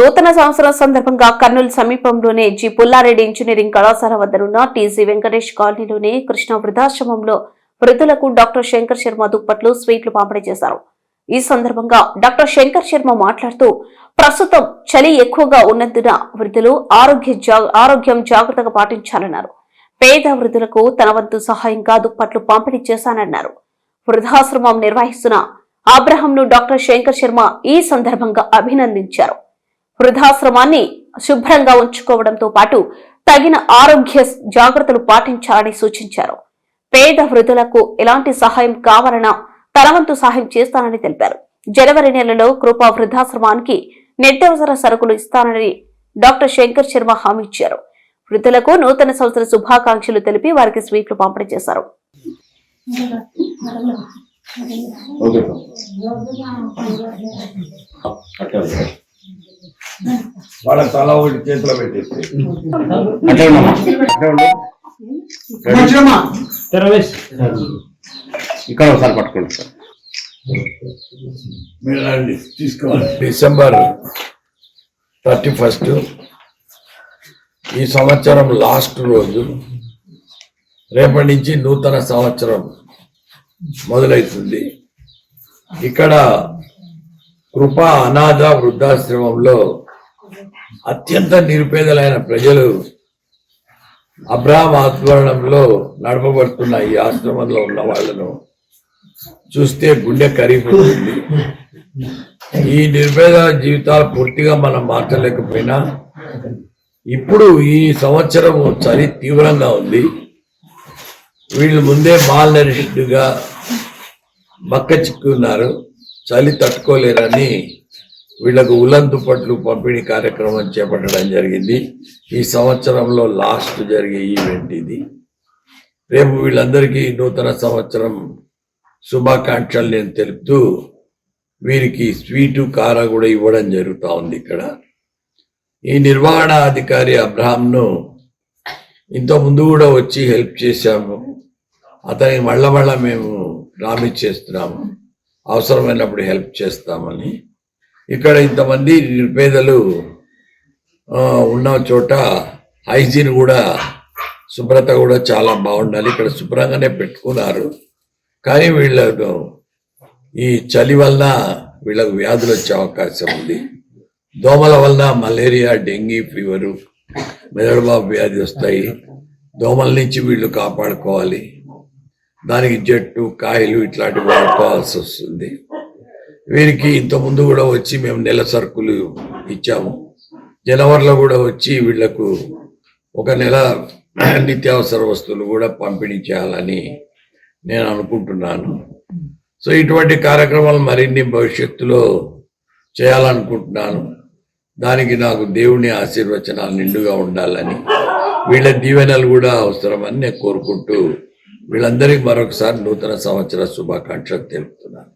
నూతన సంవత్సరం సందర్భంగా కర్నూలు సమీపంలోనే జి. పుల్లారెడ్డి ఇంజనీరింగ్ కళాశాల వద్దనున్న టీజీ వెంకటేష్ కాలనీలోని కృష్ణ వృద్ధాశ్రమంలో వృద్ధులకు డాక్టర్ శంకర్ శర్మ దుప్పట్లు స్వీట్లు పంపిణీ చేశారు. ఈ సందర్భంగా డాక్టర్ శంకర్ శర్మ మాట్లాడుతూ ప్రస్తుతం చలి ఎక్కువగా ఉన్నందున వృద్ధులు ఆరోగ్య జా- ఆరోగ్యం జాగ్రత్తగా పాటించాలన్నారు. పేద వృద్ధులకు తన వంతు సహాయంగా దుప్పట్లు పంపిణీ చేశానన్నారు. వృద్ధాశ్రమం నిర్వహిస్తున్న అబ్రహంను డాక్టర్ శంకర్ శర్మ ఈ సందర్భంగా అభినందించారు. వృద్ధాశ్రమాన్ని శుభ్రంగా ఉంచుకోవడంతో పాటు తగిన ఆరోగ్య జాగ్రత్తలు పాటించాలని సూచించారు. పేద వృద్ధులకు ఎలాంటి సహాయం కావాలన్నా తలవంతు సహాయం చేస్తానని తెలిపారు. జనవరి నెలలో కృపా వృద్ధాశ్రమానికి నిత్యావసర సరుకులు ఇస్తానని డాక్టర్ శంకర్ శర్మ హామీ ఇచ్చారు. వృద్ధులకు నూతన సంవత్సర శుభాకాంక్షలు తెలిపి వారికి స్వీట్లు పంపిణీ చేశారు. ఓకే వాళ్ళ తల ఒకటి చేతిలో పెట్టేసి. అట్లా ఇక్కడ ఒకసారి పట్టుకోండి సార్. మీరు రండి తీసుకోవాలి. December thirty first. ఈ సంవత్సరం లాస్ట్ రోజు. రేపటి నుంచి నూతన సంవత్సరం మొదలవుతుంది. ఇక్కడ కృపా అనాథ వృద్ధాశ్రమంలో అత్యంత నిరుపేదలైన ప్రజలు అబ్రాహం ఆధ్వర్యంలో నడపబడుతున్న ఈ ఆశ్రమంలో ఉన్న వాళ్ళను చూస్తే గుండె కరిగిపోతుంది. ఈ నిర్భేద జీవితాలు పూర్తిగా మనం మార్చలేకపోయినా ఇప్పుడు ఈ సంవత్సరం చలి తీవ్రంగా ఉంది. వీళ్ళు ముందే మాల్గా మక్క చిక్కున్నారు చలి తట్టుకోలేరని వీళ్ళకు ఉలన్ పట్లు పంపిణీ కార్యక్రమం చేపట్టడం జరిగింది. ఈ సంవత్సరంలో లాస్ట్ జరిగే ఈవెంట్ ఇది. రేపు వీళ్ళందరికీ నూతన సంవత్సరం శుభాకాంక్షలు నేను తెలుపుతూ వీరికి స్వీటు కార కూడా ఇవ్వడం జరుగుతూ ఉంది ఇక్కడ. ఈ నిర్వహణ అధికారి అబ్రహాంను ఇంత ముందు కూడా వచ్చి హెల్ప్ చేశాము. అతనికి మళ్ళా మళ్ళా మేము ప్రామిస్ చేస్తున్నాము. అవసరమైనప్పుడు హెల్ప్ చేస్తామని. ఇక్కడ ఇంతమంది నిర్పేదలు ఆ, ఉన్న చోట హైజీన్ కూడా శుభ్రత కూడా చాలా బాగుండాలి. ఇక్కడ శుభ్రంగానే పెట్టుకున్నారు. కానీ వీళ్ళను ఈ చలి వలన వీళ్ళకు వ్యాధులు వచ్చే అవకాశం ఉంది. దోమల వలన మలేరియా డెంగీ ఫీవరు మెదడుబాబు వ్యాధి వస్తాయి. దోమల నుంచి వీళ్ళు కాపాడుకోవాలి. దానికి జట్టు కాయలు ఇట్లాంటివి వాడుకోవాల్సి వస్తుంది. వీరికి ఇంతకుముందు కూడా వచ్చి మేము నెల సరుకులు ఇచ్చాము. జనవరిలో కూడా వచ్చి వీళ్ళకు ఒక నెల నిత్యావసర వస్తువులు కూడా పంపిణీ చేయాలని నేను అనుకుంటున్నాను. సో ఇటువంటి కార్యక్రమాలు మరిన్ని భవిష్యత్తులో చేయాలనుకుంటున్నాను. దానికి నాకు దేవుని ఆశీర్వచనాలు నిండుగా ఉండాలని వీళ్ళ దీవెనలు కూడా అవసరమని నేను కోరుకుంటూ వీళ్ళందరికీ మరొకసారి నూతన సంవత్సర శుభాకాంక్షలు తెలుపుతున్నాను.